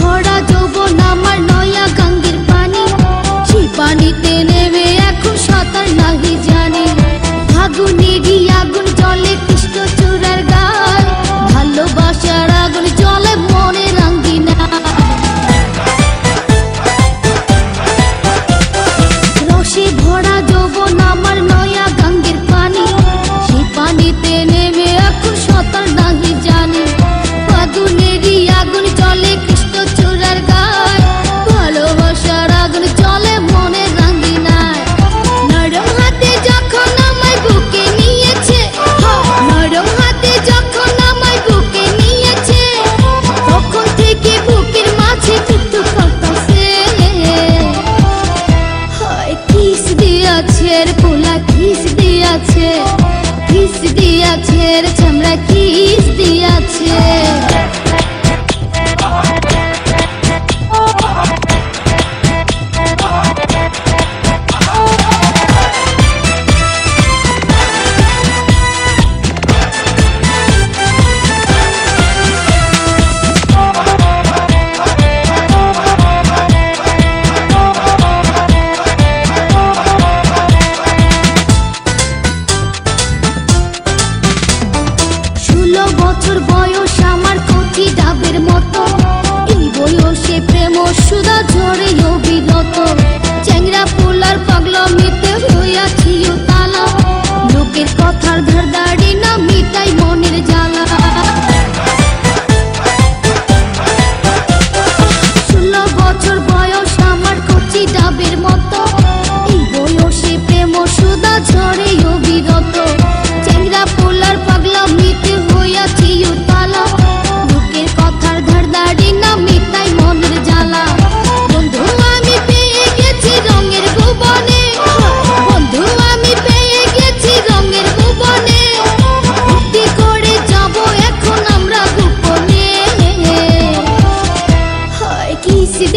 ভরা যৌবন আমার নয়া গাঙ্গের পানি সেই পানিতে নেমে এখন সাঁতার নাহি জানি। ফাগুনেরই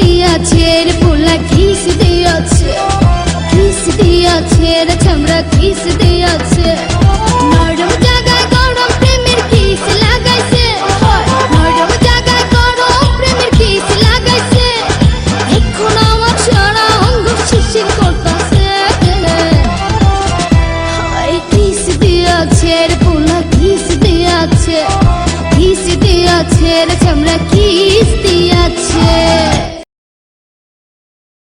দিয়াছে রে পোলা কিস দিয়াছে কিস দিয়াছে রে চামড়া কিস দিয়াছে। নরম জায়গায় গরম প্রেমের কিস লাগাইছে নরম জায়গায় গরম প্রেমের কিস লাগাইছে, এখন আমার সারা অঙ্গ শিশির করতেছে। হায় কিস দিয়াছে রে পোলা কিস দিয়াছে কিস দিয়াছে রে